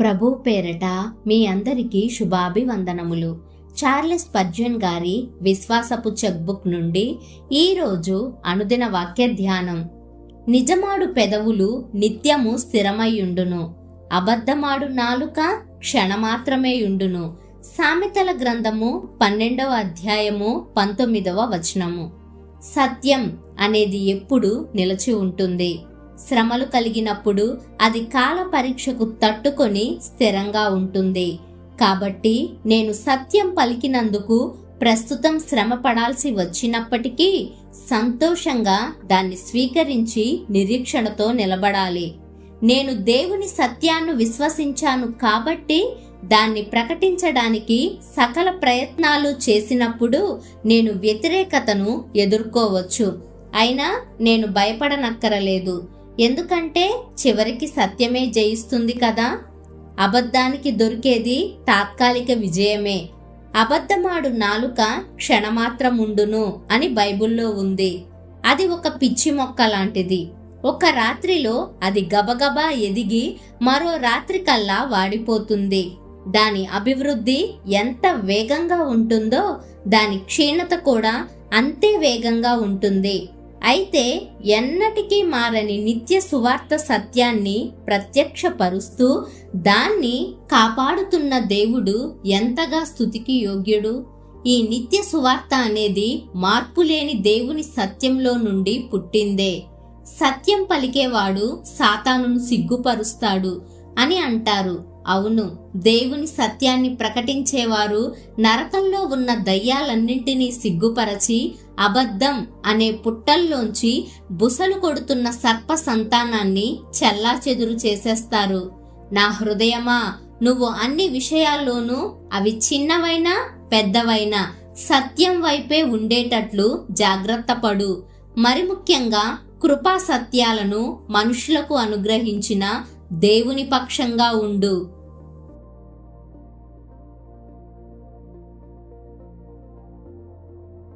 ప్రభు పేరట మీ అందరికీ శుభాభివందనములు. చార్లెస్ పర్జన్ గారి విశ్వాసపు చెక్బుక్ నుండి ఈరోజు అనుదిన వాక్య ధ్యానం. నిజమాడు పెదవులు నిత్యము స్థిరమయ్యుండును. అబద్ధమాడు నాలుక క్షణమాత్రమేయుండును సామెతల గ్రంథము పన్నెండవ అధ్యాయము పంతొమ్మిదవ వచనము. సత్యం అనేది ఎప్పుడు నిలిచి ఉంటుంది. శ్రమలు కలిగినప్పుడు అది కాల పరీక్షకు తట్టుకొని స్థిరంగా ఉంటుంది. కాబట్టి నేను సత్యం పలికినందుకు ప్రస్తుతం శ్రమ పడాల్సి వచ్చినప్పటికీ సంతోషంగా దాన్ని స్వీకరించి నిరీక్షణతో నిలబడాలి. నేను దేవుని సత్యాన్ని విశ్వసించాను కాబట్టి దాన్ని ప్రకటించడానికి సకల ప్రయత్నాలు చేసినప్పుడు నేను వ్యతిరేకతను ఎదుర్కోవచ్చు. అయినా నేను భయపడనక్కరలేదు. ఎందుకంటే చివరికి సత్యమే జయిస్తుంది కదా. అబద్ధానికి దొరికేది తాత్కాలిక విజయమే. అబద్ధమాడు నాలుక క్షణమాత్రముండును అని బైబిల్లో ఉంది. అది ఒక పిచ్చి మొక్క లాంటిది ఒక రాత్రిలో అది గబగబా ఎదిగి మరో రాత్రి కల్లా వాడిపోతుంది. దాని అభివృద్ధి ఎంత వేగంగా ఉంటుందో దాని క్షీణత కూడా అంతే వేగంగా ఉంటుంది. అయితే ఎన్నటికీ మారని నిత్య సువార్త సత్యాన్ని ప్రత్యక్షపరుస్తూ దాన్ని కాపాడుతున్న దేవుడు ఎంతగా స్థుతికి యోగ్యుడు? ఈ నిత్య సువార్త అనేది మార్పులేని దేవుని సత్యంలో నుండి పుట్టిందే. సత్యం పలికేవాడు సాతానును సిగ్గుపరుస్తాడు అని అంటారు. అవును దేవుని సత్యాన్ని ప్రకటించేవారు నరకంలో ఉన్న దయ్యాలన్నింటినీ సిగ్గుపరచి అబద్ధం అనే పుట్టల్లోంచి బుసలు కొడుతున్న సర్ప సంతానాన్ని చెల్లాచెదురు చేసేస్తారు. నా హృదయమా నువ్వు అన్ని విషయాల్లోనూ అవి చిన్నవైనా పెద్దవైనా సత్యం వైపే ఉండేటట్లు జాగ్రత్త పడు. మరి ముఖ్యంగా కృపా సత్యాలను మనుషులకు అనుగ్రహించిన దేవుని పక్షంగా ఉండు.